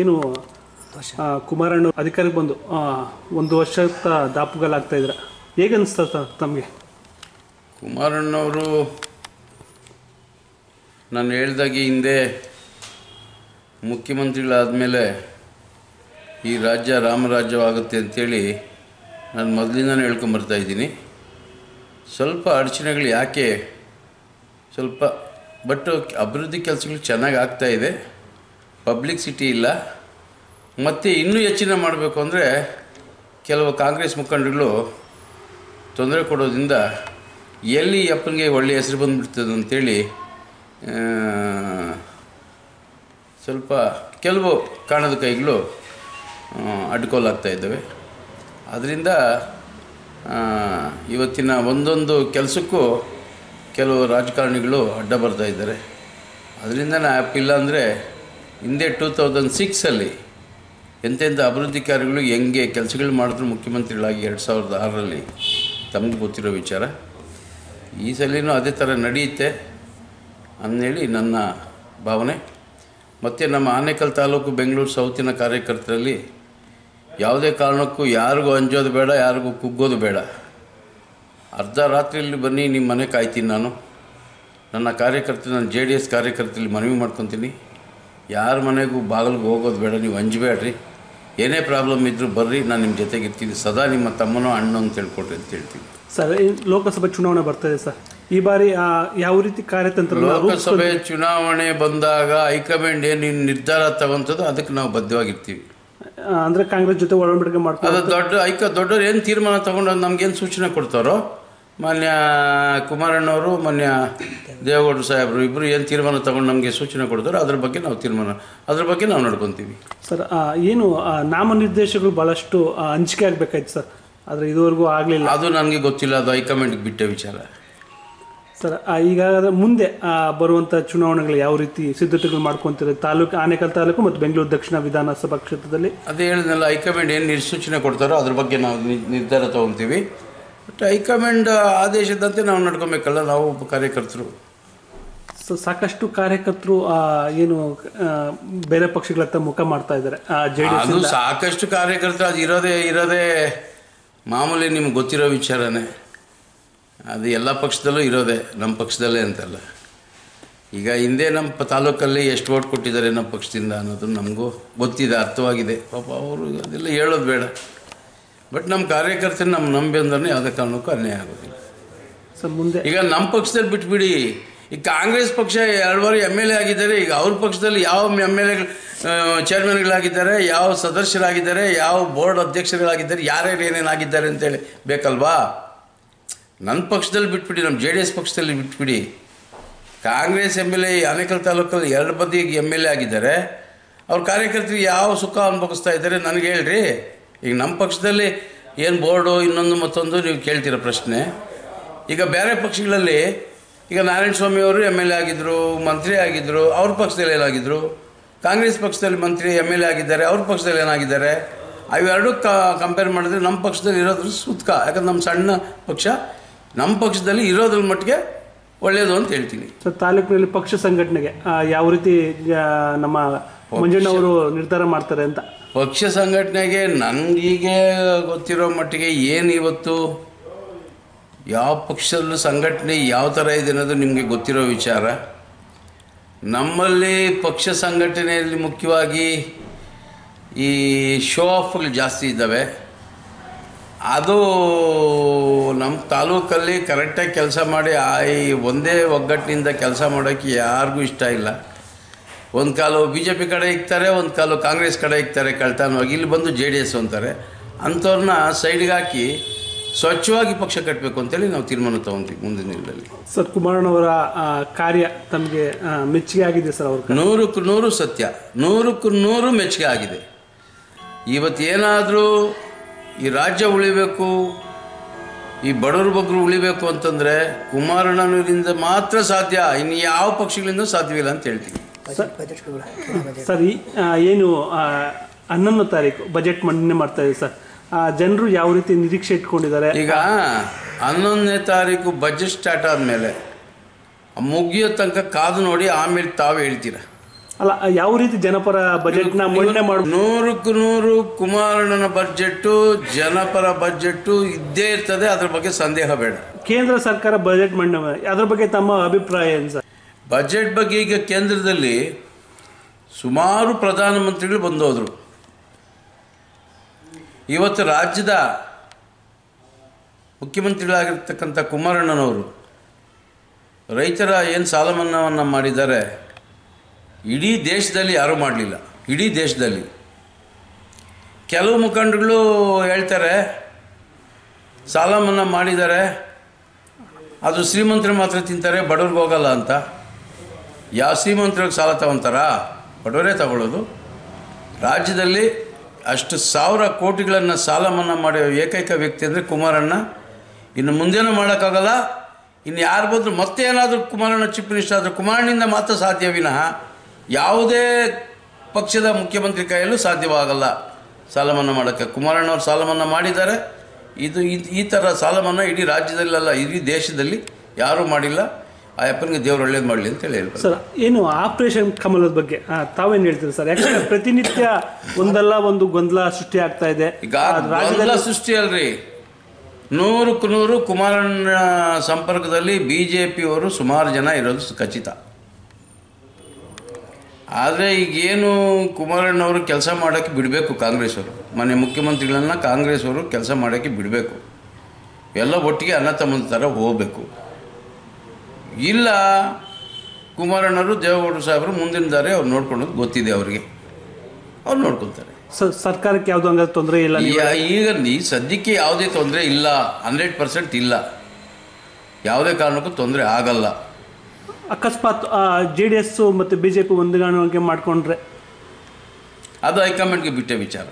ಏನು ಕುಮಾರಣ್ಣ ಅಧಿಕಾರಕ್ಕೆ ಬಂದು ಒಂದು ವರ್ಷ ದಾಪುಗಾಲಾಗ್ತಾ ಇದ್ರ. ಹೇಗೆ ಅನಿಸ್ತಾ ಸರ್ ತಮಗೆ? ಕುಮಾರಣ್ಣವರು ನಾನು ಹೇಳ್ದಾಗೆ ಹಿಂದೆ ಮುಖ್ಯಮಂತ್ರಿಗಳಾದಮೇಲೆ ಈ ರಾಜ್ಯ ರಾಮರಾಜ್ಯವಾಗುತ್ತೆ ಅಂತೇಳಿ ನಾನು ಮೊದಲಿಂದನೂ ಹೇಳ್ಕೊಂಬರ್ತಾ ಇದ್ದೀನಿ. ಸ್ವಲ್ಪ ಅಡಚಣೆಗಳು ಯಾಕೆ? ಸ್ವಲ್ಪ, ಬಟ್ ಅಭಿವೃದ್ಧಿ ಕೆಲಸಗಳು ಚೆನ್ನಾಗಿ ಆಗ್ತಾಯಿದೆ ಪಬ್ಲಿಕ್ಸಿಟಿ ಇಲ್ಲ. ಮತ್ತು ಇನ್ನೂ ಹೆಚ್ಚಿನ ಮಾಡಬೇಕು ಅಂದರೆ ಕೆಲವು ಕಾಂಗ್ರೆಸ್ ಮುಖಂಡರುಗಳು ತೊಂದರೆ ಕೊಡೋದ್ರಿಂದ ಎಲ್ಲಿ ಅಪ್ಪನಿಗೆ ಒಳ್ಳೆಯ ಹೆಸರು ಬಂದುಬಿಡ್ತದೆ ಅಂತೇಳಿ ಸ್ವಲ್ಪ ಕೆಲವು ಕಾಣದ ಕೈಗಳು ಅಡ್ಕೋಲಾಗ್ತಾ ಇದ್ದಾವೆ. ಅದರಿಂದ ಇವತ್ತಿನ ಒಂದೊಂದು ಕೆಲಸಕ್ಕೂ ಕೆಲವು ರಾಜಕಾರಣಿಗಳು ಅಡ್ಡ ಬರ್ತಾ ಇದ್ದಾರೆ. ಅದರಿಂದ ನಾ ಇಲ್ಲ ಅಂದರೆ ಹಿಂದೆ ಟೂ ತೌಸಂಡ್ ಸಿಕ್ಸಲ್ಲಿ ಎಂತೆಂಥ ಅಭಿವೃದ್ಧಿ ಕಾರ್ಯಗಳು, ಹೆಂಗೆ ಕೆಲಸಗಳು ಮಾಡಿದ್ರು ಮುಖ್ಯಮಂತ್ರಿಗಳಾಗಿ ಎರಡು ಸಾವಿರದ ಆರರಲ್ಲಿ? ತಮಗೆ ಗೊತ್ತಿರೋ ವಿಚಾರ. ಈ ಸಲಿನೂ ಅದೇ ಥರ ನಡೆಯುತ್ತೆ ಅಂದೇಳಿ ನನ್ನ ಭಾವನೆ. ಮತ್ತು ನಮ್ಮ ಆನೇಕಲ್ ತಾಲೂಕು ಬೆಂಗಳೂರು ಸೌತಿನ ಕಾರ್ಯಕರ್ತರಲ್ಲಿ ಯಾವುದೇ ಕಾರಣಕ್ಕೂ ಯಾರಿಗೂ ಅಂಜೋದು ಬೇಡ, ಯಾರಿಗೂ ಕುಗ್ಗೋದು ಬೇಡ. ಅರ್ಧ ರಾತ್ರಿಯಲ್ಲಿ ಬನ್ನಿ, ನಿಮ್ಮ ಮನೆ ಕಾಯ್ತೀನಿ ನಾನು. ನನ್ನ ಕಾರ್ಯಕರ್ತರು ನನ್ನ ಜೆ ಡಿ ಎಸ್ ಕಾರ್ಯಕರ್ತರಲ್ಲಿ ಮನವಿ ಮಾಡ್ಕೊತೀನಿ. ಯಾರ ಮನೆಗೂ ಬಾಗಿಲಿಗೆ ಹೋಗೋದು ಬೇಡ ನೀವು ಅಂಜಬೇಡ್ರಿ. ಏನೇ ಪ್ರಾಬ್ಲಮ್ ಇದ್ದರೂ ಬರ್ರಿ ನಾನು ನಿಮ್ಮ ಜೊತೆಗೆ ಇರ್ತೀನಿ. ಸದಾ ನಿಮ್ಮ ತಮ್ಮನೋ ಅಣ್ಣೋ ಅಂತ ಹೇಳ್ಕೊಟ್ರಿ ಅಂತ ಹೇಳ್ತೀನಿ. ಸರ್ ಲೋಕಸಭೆ ಚುನಾವಣೆ ಬರ್ತಾ ಇದೆ ಸರ್. ಈ ಬಾರಿ ಯಾವ ರೀತಿ ಕಾರ್ಯತಂತ್ರ ಲೋಕಸಭೆ ಚುನಾವಣೆ ಬಂದಾಗ ಹೈಕಮಾಂಡ್ ಏನು ನಿರ್ಧಾರ ತಗೊಂತದೋ ಅದಕ್ಕೆ ನಾವು ಬದ್ಧವಾಗಿರ್ತೀವಿ. ಅಂದ್ರೆ ಕಾಂಗ್ರೆಸ್ ಜೊತೆ ಒಡಂಬಡಿಕೆ ಮಾಡ್ತಾರೆ ಅದು ದೊಡ್ಡ ಹೈಕ ದೊಡ್ಡವ್ರು ಏನು ತೀರ್ಮಾನ ತಗೊಂಡು ಏನು ಸೂಚನೆ ಕೊಡ್ತಾರೋ ಮಾನ್ಯ ಕುಮಾರಣ್ಣವರು ಮಾನ್ಯ ದೇವೇಗೌಡರು ಸಾಹೇಬರು ಇಬ್ಬರು ಏನು ತೀರ್ಮಾನ ತಗೊಂಡು ನಮಗೆ ಸೂಚನೆ ಕೊಡ್ತಾರೋ ಅದ್ರ ಬಗ್ಗೆ ನಾವು ತೀರ್ಮಾನ ಅದ್ರ ಬಗ್ಗೆ ನಾವು ನಡ್ಕೊತೀವಿ. ಸರ್ ಏನು ನಾಮನಿರ್ದೇಶಗಳು ಬಹಳಷ್ಟು ಆ, ಹಂಚಿಕೆ ಆಗಬೇಕಾಯ್ತು ಸರ್. ಆದರೆ ಇದುವರೆಗೂ ಆಗಲಿಲ್ಲ. ಅದು ನನಗೆ ಗೊತ್ತಿಲ್ಲ ಅದು ಹೈಕಮಾಂಡ್ಗೆ ಬಿಟ್ಟ ವಿಚಾರ. ಸರ್ ಈಗ ಮುಂದೆ ಬರುವಂಥ ಚುನಾವಣೆಗಳು ಯಾವ ರೀತಿ ಸಿದ್ಧತೆಗಳು ಮಾಡ್ಕೊತಿರೋ ತಾಲೂಕು ಆನೇಕಲ್ ತಾಲೂಕು ಮತ್ತು ಬೆಂಗಳೂರು ದಕ್ಷಿಣ ವಿಧಾನಸಭಾ ಕ್ಷೇತ್ರದಲ್ಲಿ? ಅದೇ ಹೇಳಿದ್ನಲ್ಲ ಹೈಕಮಾಂಡ್ ಏನು ನಿರ್ಸೂಚನೆ ಕೊಡ್ತಾರೋ ಅದ್ರ ಬಗ್ಗೆ ನಾವು ನಿರ್ಧಾರ ತಗೊತೀವಿ. ಬಟ್ ಹೈಕಮಾಂಡ್ ಆದೇಶದಂತೆ ನಾವು ನಡ್ಕೊಬೇಕಲ್ಲ ನಾವು ಒಬ್ಬ ಕಾರ್ಯಕರ್ತರು. ಸೊ ಸಾಕಷ್ಟು ಕಾರ್ಯಕರ್ತರು ಏನು ಬೇರೆ ಪಕ್ಷಗಳತ್ತ ಮುಖ ಮಾಡ್ತಾ ಇದ್ದಾರೆ. ಅದು ಸಾಕಷ್ಟು ಕಾರ್ಯಕರ್ತರು ಅದು ಇರೋದೇ ಇರೋದೇ ಮಾಮೂಲಿ ನಿಮ್ಗೆ ಗೊತ್ತಿರೋ ವಿಚಾರನೇ. ಅದು ಎಲ್ಲ ಪಕ್ಷದಲ್ಲೂ ಇರೋದೇ ನಮ್ಮ ಪಕ್ಷದಲ್ಲೇ ಅಂತಲ್ಲ. ಈಗ ಹಿಂದೆ ನಮ್ಮ ತಾಲೂಕಲ್ಲಿ ಎಷ್ಟು ಓಟ್ ಕೊಟ್ಟಿದ್ದಾರೆ ನಮ್ಮ ಪಕ್ಷದಿಂದ ಅನ್ನೋದು ನಮಗೂ ಗೊತ್ತಿದೆ ಅರ್ಥವಾಗಿದೆ. ಪಾಪ ಅವರು ಅದೆಲ್ಲ ಹೇಳೋದು ಬೇಡ. ಬಟ್ ನಮ್ಮ ಕಾರ್ಯಕರ್ತರು ನಮ್ಮ ನಂಬಿ ಅಂದ್ರೆ ಯಾವುದೇ ಕಾರಣಕ್ಕೂ ಅನ್ಯಾಯ ಆಗೋದಿಲ್ಲ. ಸರ್ ಮುಂದೆ ಈಗ ನಮ್ಮ ಪಕ್ಷದಲ್ಲಿ ಬಿಟ್ಬಿಡಿ. ಈಗ ಕಾಂಗ್ರೆಸ್ ಪಕ್ಷ ಎರಡು ಬಾರಿ ಎಂ ಎಲ್ ಎ ಆಗಿದ್ದಾರೆ. ಈಗ ಅವ್ರ ಪಕ್ಷದಲ್ಲಿ ಯಾವ ಎಂ ಎಲ್ ಎ ಚೇರ್ಮನ್ಗಳಾಗಿದ್ದಾರೆ ಯಾವ ಸದಸ್ಯರಾಗಿದ್ದಾರೆ ಯಾವ ಬೋರ್ಡ್ ಅಧ್ಯಕ್ಷರುಗಳಾಗಿದ್ದಾರೆ ಯಾರ್ಯಾರು ಏನೇನಾಗಿದ್ದಾರೆ ಅಂತೇಳಿ ಬೇಕಲ್ವಾ? ನನ್ನ ಪಕ್ಷದಲ್ಲಿ ಬಿಟ್ಬಿಡಿ ನಮ್ಮ ಜೆ ಡಿ ಎಸ್ ಪಕ್ಷದಲ್ಲಿ ಬಿಟ್ಬಿಡಿ. Congress M L A Anekal ತಾಲೂಕಲ್ಲಿ ಎರಡು ಬದಿಗೆ ಎಂ ಎಲ್ ಎ ಆಗಿದ್ದಾರೆ. ಅವ್ರ ಕಾರ್ಯಕರ್ತರಿಗೆ ಯಾವ ಸುಖ ಅನುಭವಿಸ್ತಾ ಇದ್ದಾರೆ ನನಗೆ ಹೇಳ್ರಿ. ಈಗ ನಮ್ಮ ಪಕ್ಷದಲ್ಲಿ ಏನು ಬೋರ್ಡು ಇನ್ನೊಂದು ಮತ್ತೊಂದು ನೀವು ಕೇಳ್ತೀರ ಪ್ರಶ್ನೆ. ಈಗ ಬೇರೆ ಪಕ್ಷಗಳಲ್ಲಿ ಈಗ ನಾರಾಯಣ ಸ್ವಾಮಿ ಅವರು ಎಂ ಎಲ್ ಎ ಆಗಿದ್ದರು ಮಂತ್ರಿ ಆಗಿದ್ದರು ಅವ್ರ ಪಕ್ಷದಲ್ಲಿ ಏನಾಗಿದ್ದರು ಕಾಂಗ್ರೆಸ್ ಪಕ್ಷದಲ್ಲಿ ಮಂತ್ರಿ ಎಂ ಎಲ್ ಎ ಆಗಿದ್ದಾರೆ ಅವ್ರ ಪಕ್ಷದಲ್ಲಿ ಏನಾಗಿದ್ದಾರೆ? ಅವೆರಡೂ ಕಂಪೇರ್ ಮಾಡಿದ್ರೆ ನಮ್ಮ ಪಕ್ಷದಲ್ಲಿ ಇರೋದ್ರ ಸುತ್ಕ. ಯಾಕಂದ್ರೆ ನಮ್ಮ ಸಣ್ಣ ಪಕ್ಷ ನಮ್ಮ ಪಕ್ಷದಲ್ಲಿ ಇರೋದ್ರ ಮಟ್ಟಿಗೆ ಒಳ್ಳೆಯದು ಅಂತ ಹೇಳ್ತೀನಿ. ಸರ್ ತಾಲೂಕಿನಲ್ಲಿ ಪಕ್ಷ ಸಂಘಟನೆಗೆ ಯಾವ ರೀತಿ ನಮ್ಮ ಮಂಜಣ್ಣವರು ನಿರ್ಧಾರ ಮಾಡ್ತಾರೆ ಅಂತ. ಪಕ್ಷ ಸಂಘಟನೆಗೆ ನನಗೀಗೆ ಗೊತ್ತಿರೋ ಮಟ್ಟಿಗೆ ಏನು ಇವತ್ತು? ಯಾವ ಪಕ್ಷದಲ್ಲೂ ಸಂಘಟನೆ ಯಾವ ಥರ ಇದೆ ಅನ್ನೋದು ನಿಮಗೆ ಗೊತ್ತಿರೋ ವಿಚಾರ. ನಮ್ಮಲ್ಲಿ ಪಕ್ಷ ಸಂಘಟನೆಯಲ್ಲಿ ಮುಖ್ಯವಾಗಿ ಈ ಶೋ ಆಫ್ಗಳು ಜಾಸ್ತಿ ಇದ್ದಾವೆ. ಅದು ನಮ್ಮ ತಾಲೂಕಲ್ಲಿ ಕರೆಕ್ಟಾಗಿ ಕೆಲಸ ಮಾಡಿ, ಆ ಈ ಒಂದೇ ಒಗ್ಗಟ್ಟಿನಿಂದ ಕೆಲಸ ಮಾಡೋಕ್ಕೆ ಯಾರಿಗೂ ಇಷ್ಟ ಇಲ್ಲ. ಒಂದು ಕಾಲು ಬಿ ಜೆ ಪಿ ಕಡೆ ಇಕ್ತಾರೆ ಒಂದು ಕಾಲು ಕಾಂಗ್ರೆಸ್ ಕಡೆ ಇಕ್ತಾರೆ ಕಳ್ತಾನವಾಗಿ. ಇಲ್ಲಿ ಬಂದು ಜೆ ಡಿ ಎಸ್ ಅಂತಾರೆ. ಅಂಥವ್ರನ್ನ ಸೈಡ್ಗೆ ಹಾಕಿ ಸ್ವಚ್ಛವಾಗಿ ಪಕ್ಷ ಕಟ್ಟಬೇಕು ಅಂತೇಳಿ ನಾವು ತೀರ್ಮಾನ ತಗೊಂತೀವಿ ಮುಂದಿನ ದಿನದಲ್ಲಿ. ಸರ್ ಕುಮಾರಣ್ಣವರ ಕಾರ್ಯ ತಮಗೆ ಮೆಚ್ಚುಗೆ ಆಗಿದೆ ಸರ್ ಅವ್ರ ನೂರಕ್ಕೂ ನೂರು ಸತ್ಯ. ನೂರಕ್ಕೂ ನೂರು ಮೆಚ್ಚುಗೆ ಆಗಿದೆ. ಇವತ್ತೇನಾದರೂ ಈ ರಾಜ್ಯ ಉಳಿಬೇಕು ಈ ಬಡವರ ಬಗ್ಗರು ಉಳಿಬೇಕು ಅಂತಂದರೆ ಕುಮಾರಣ್ಣನವರಿಂದ ಮಾತ್ರ ಸಾಧ್ಯ. ಇನ್ನು ಯಾವ ಪಕ್ಷಗಳಿಂದ ಸಾಧ್ಯವಿಲ್ಲ ಅಂತ ಹೇಳ್ತೀನಿ. ಸರ್ ಆ, ಏನು ಹನ್ನೊಂದು ಹನ್ನೊಂದನೇ ತಾರೀಕು ಬಜೆಟ್ ಮಂಡನೆ ಮಾಡ್ತಾ ಇದೆ ಸರ್. ಜನರು ಯಾವ ರೀತಿ ನಿರೀಕ್ಷೆ ಇಟ್ಕೊಂಡಿದ್ದಾರೆ? ಈಗ ಹನ್ನೊಂದನೇ ತಾರೀಕು ಬಜೆಟ್ ಸ್ಟಾರ್ಟ್ ಆದಮೇಲೆ ಮುಗಿಯೋ ತನಕ ಕಾದು ನೋಡಿ ಆಮೇಲೆ ತಾವು ಹೇಳ್ತೀರ? ಅಲ್ಲ ಯಾವ ರೀತಿ ಜನಪರ ಬಜೆಟ್ನ ಮಂಡನೆ ಮಾಡ ನೂರಕ್ಕೂ ನೂರು ಕುಮಾರಣ್ಣನ ಬಜೆಟ್ಟು ಜನಪರ ಬಜೆಟ್ಟು ಇದ್ದೇ ಇರ್ತದೆ ಅದ್ರ ಬಗ್ಗೆ ಸಂದೇಹ ಬೇಡ. ಕೇಂದ್ರ ಸರ್ಕಾರ ಬಜೆಟ್ ಮಂಡನೆ ಮಾಡಿ- ಅದ್ರ ಬಗ್ಗೆ ತಮ್ಮ ಅಭಿಪ್ರಾಯ ಏನು ಸರ್? ಬಜೆಟ್ ಬಗ್ಗೆ ಈಗ ಕೇಂದ್ರದಲ್ಲಿ ಸುಮಾರು ಪ್ರಧಾನಮಂತ್ರಿಗಳು ಬಂದೋದರು. ಇವತ್ತು ರಾಜ್ಯದ ಮುಖ್ಯಮಂತ್ರಿಗಳಾಗಿರ್ತಕ್ಕಂಥ ಕುಮಾರಣ್ಣನವರು ರೈತರ ಏನು ಸಾಲ ಮನ್ನಾವನ್ನು ಮಾಡಿದ್ದಾರೆ, ಇಡೀ ದೇಶದಲ್ಲಿ ಯಾರೂ ಮಾಡಲಿಲ್ಲ. ಇಡೀ ದೇಶದಲ್ಲಿ. ಕೆಲವು ಮುಖಂಡಗಳು ಹೇಳ್ತಾರೆ ಸಾಲ ಮನ್ನಾ ಮಾಡಿದ್ದಾರೆ, ಅದು ಶ್ರೀಮಂತರು ಮಾತ್ರ ತಿಂತಾರೆ, ಬಡವ್ರಿಗೆ ಹೋಗಲ್ಲ ಅಂತ. ಯಾವ ಶ್ರೀಮಂತರಿಗೆ ಸಾಲ ತಗೊತಾರಾ? ಬಡವರೇ ತಗೊಳ್ಳೋದು. ರಾಜ್ಯದಲ್ಲಿ ಅಷ್ಟು ಸಾವಿರ ಕೋಟಿಗಳನ್ನು ಸಾಲ ಮನ್ನಾ ಮಾಡಿರೋ ಏಕೈಕ ವ್ಯಕ್ತಿ ಅಂದರೆ ಕುಮಾರಣ್ಣ. ಇನ್ನು ಮುಂದೇನೂ ಮಾಡೋಕ್ಕಾಗಲ್ಲ. ಇನ್ನು ಯಾರು ಬಂದರೂ ಮತ್ತೆ ಏನಾದರೂ ಕುಮಾರಣ್ಣ ಚೀಫ್ ಮಿನಿಸ್ಟರ್ ಆದರೂ ಕುಮಾರಣ್ಣಿಂದ ಮಾತ್ರ ಸಾಧ್ಯ ವಿನಃ ಯಾವುದೇ ಪಕ್ಷದ ಮುಖ್ಯಮಂತ್ರಿ ಕೈಯಲ್ಲೂ ಸಾಧ್ಯವಾಗಲ್ಲ ಸಾಲ ಮನ್ನಾ ಮಾಡೋಕ್ಕೆ. ಕುಮಾರಣ್ಣವ್ರು ಸಾಲ ಮನ್ನಾ ಮಾಡಿದ್ದಾರೆ. ಇದು ಈ ಥರ ಸಾಲ ಮನ್ನಾ ಇಡೀ ರಾಜ್ಯದಲ್ಲೆಲ್ಲ, ಇಡೀ ದೇಶದಲ್ಲಿ ಯಾರೂ ಮಾಡಿಲ್ಲ. ಆ ಅಪ್ಪನಿಗೆ ದೇವ್ರು ಒಳ್ಳೇದು ಮಾಡಲಿ ಅಂತ ಹೇಳಿ ಸರ್ ಏನು ಆಪರೇಷನ್ ಕಮಲದ ಬಗ್ಗೆ ತಾವೇನು ಹೇಳ್ತೀರಿ ಸರ್? ಯಾಕಂದ್ರೆ ಪ್ರತಿನಿತ್ಯ ಒಂದಲ್ಲ ಒಂದು ಗೊಂದಲ ಸೃಷ್ಟಿ ಆಗ್ತಾ ಇದೆ. ಈಗ ಗೊಂದಲ ಸೃಷ್ಟಿ ಅಲ್ರಿ. ನೂರಕ್ಕೂ ನೂರು ಕುಮಾರಣ್ಣ ಸಂಪರ್ಕದಲ್ಲಿ ಬಿ ಜೆ ಪಿಯವರು ಸುಮಾರು ಜನ ಇರೋದು ಖಚಿತ. ಆದರೆ ಈಗೇನು ಕುಮಾರಣ್ಣವರು ಕೆಲಸ ಮಾಡೋಕ್ಕೆ ಬಿಡಬೇಕು ಕಾಂಗ್ರೆಸ್ ಅವರು ಮನೆ ಮುಖ್ಯಮಂತ್ರಿಗಳನ್ನ ಕಾಂಗ್ರೆಸ್ ಅವರು ಕೆಲಸ ಮಾಡೋಕ್ಕೆ ಬಿಡಬೇಕು. ಎಲ್ಲ ಒಟ್ಟಿಗೆ ಅನ್ನ ತಮ್ಮನ ಥರ ಹೋಗಬೇಕು. ಇಲ್ಲ ಕುಮಾರಣ್ಣರು ದೇವೇಗೌಡರು ಸಾಹೇಬರು ಮುಂದಿನ ದಾರಿ ಅವ್ರು ನೋಡ್ಕೊಳ್ಳೋದು ಗೊತ್ತಿದೆ ಅವರಿಗೆ. ಅವ್ರು ನೋಡ್ಕೊತಾರೆ ಸರ್ಕಾರಕ್ಕೆ ಯಾವುದು ಹಂಗಾದ್ರೆ ತೊಂದರೆ ಇಲ್ಲ ಈಗ ನೀ ಸದ್ಯಕ್ಕೆ ಯಾವುದೇ ತೊಂದರೆ ಇಲ್ಲ ಹಂಡ್ರೆಡ್ ಪರ್ಸೆಂಟ್ ಇಲ್ಲ. ಯಾವುದೇ ಕಾರಣಕ್ಕೂ ತೊಂದರೆ ಆಗಲ್ಲ. ಅಕಸ್ಮಾತ್ ಜೆ ಡಿ ಎಸ್ ಮತ್ತೆ ಬಿಜೆಪಿ ಹೊಂದಾಣಿಕೆ ಮಾಡಿಕೊಂಡ್ರೆ? ಅದು ಹೈಕಮಾಂಡ್ಗೆ ಬಿಟ್ಟ ವಿಚಾರ.